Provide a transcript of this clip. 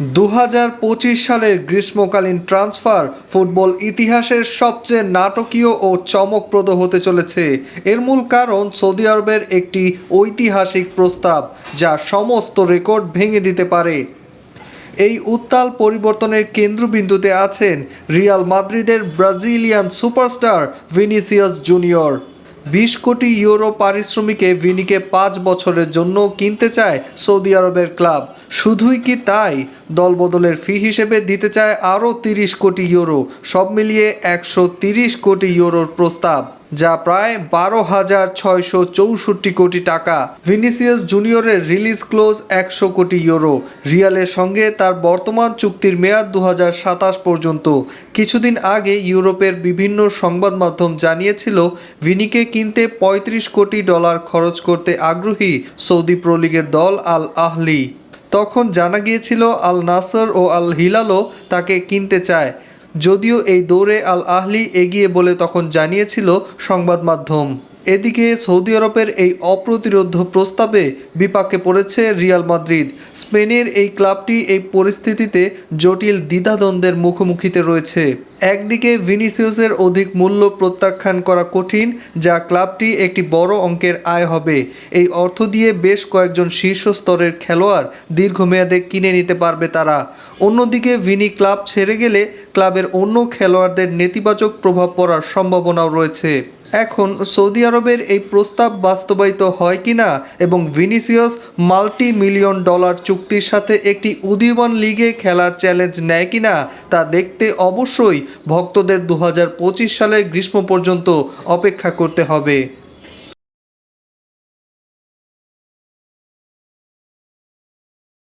দু হাজার পঁচিশ সালের গ্রীষ্মকালীন ট্রান্সফার ফুটবল ইতিহাসের সবচেয়ে নাটকীয় ও চমকপ্রদ হতে চলেছে। এর মূল কারণ সৌদি আরবের একটি ঐতিহাসিক প্রস্তাব, যা সমস্ত রেকর্ড ভেঙে দিতে পারে। এই উত্তাল পরিবর্তনের কেন্দ্রবিন্দুতে আছেন রিয়াল মাদ্রিদের ব্রাজিলিয়ান সুপারস্টার ভিনিসিয়াস জুনিয়র। বিশ কোটি ইউরো পারিশ্রমিকে ভিনিকে পাঁচ বছরের জন্য কিনতে চায় সৌদি আরবের ক্লাব। শুধুই কি তাই? দলবদলের ফি হিসেবে দিতে চায় আরও তিরিশ কোটি ইউরো। সব মিলিয়ে একশো তিরিশ কোটি ইউরোর প্রস্তাব। যা প্রায় বারো হাজার ছয়শো চৌষট্টি কোটি টাকা। ভিনিসিয়াস জুনিয়রের রিলিজ ক্লোজ একশো কোটি ইউরো। রিয়ালের সঙ্গে তার বর্তমান চুক্তির মেয়াদ দু পর্যন্ত। কিছুদিন আগে ইউরোপের বিভিন্ন সংবাদ মাধ্যম জানিয়েছিল, ভিনিকে কিনতে ৩৫ কোটি ডলার খরচ করতে আগ্রহী সৌদি প্রো লিগের দল আল আহলি। তখন জানা গিয়েছিল, আল নাসর ও আল হিলালও তাকে কিনতে চায়। যদিও এই দৌড়ে আল আহলি এগিয়ে বলে তখন জানিয়েছিল সংবাদ মাধ্যম। এদিকে সৌদি আরবের এই অপ্রতিরোধ প্রস্তাবে বিপাকে পড়েছে রিয়াল মাদ্রিদ। স্পেনের এই ক্লাবটি এই পরিস্থিতিতে জটিল দ্বিধাদ্বন্দ্বের মুখোমুখিতে রয়েছে। একদিকে ভিনিসিয়াসের অধিক মূল্য প্রত্যাখ্যান করা কঠিন, যা ক্লাবটি একটি বড় অঙ্কের আয় হবে। এই অর্থ দিয়ে বেশ কয়েকজন শীর্ষ স্তরের খেলোয়াড় দীর্ঘমেয়াদে কিনে নিতে পারবে তারা। অন্যদিকে ভিনি ক্লাব ছেড়ে গেলে ক্লাবের অন্য খেলোয়াড়দের নেতিবাচক প্রভাব পড়ার সম্ভাবনাও রয়েছে। এখন সৌদি আরবের এই প্রস্তাব বাস্তবায়িত হয় কি না এবং ভিনিসিয়াস মাল্টি মিলিয়ন ডলার চুক্তির সাথে একটি উদীয়মান লিগে খেলার চ্যালেঞ্জ নেয় কি না তা দেখতে অবশ্যই ভক্তদের দু হাজার পঁচিশ সালের গ্রীষ্ম পর্যন্ত অপেক্ষা করতে হবে।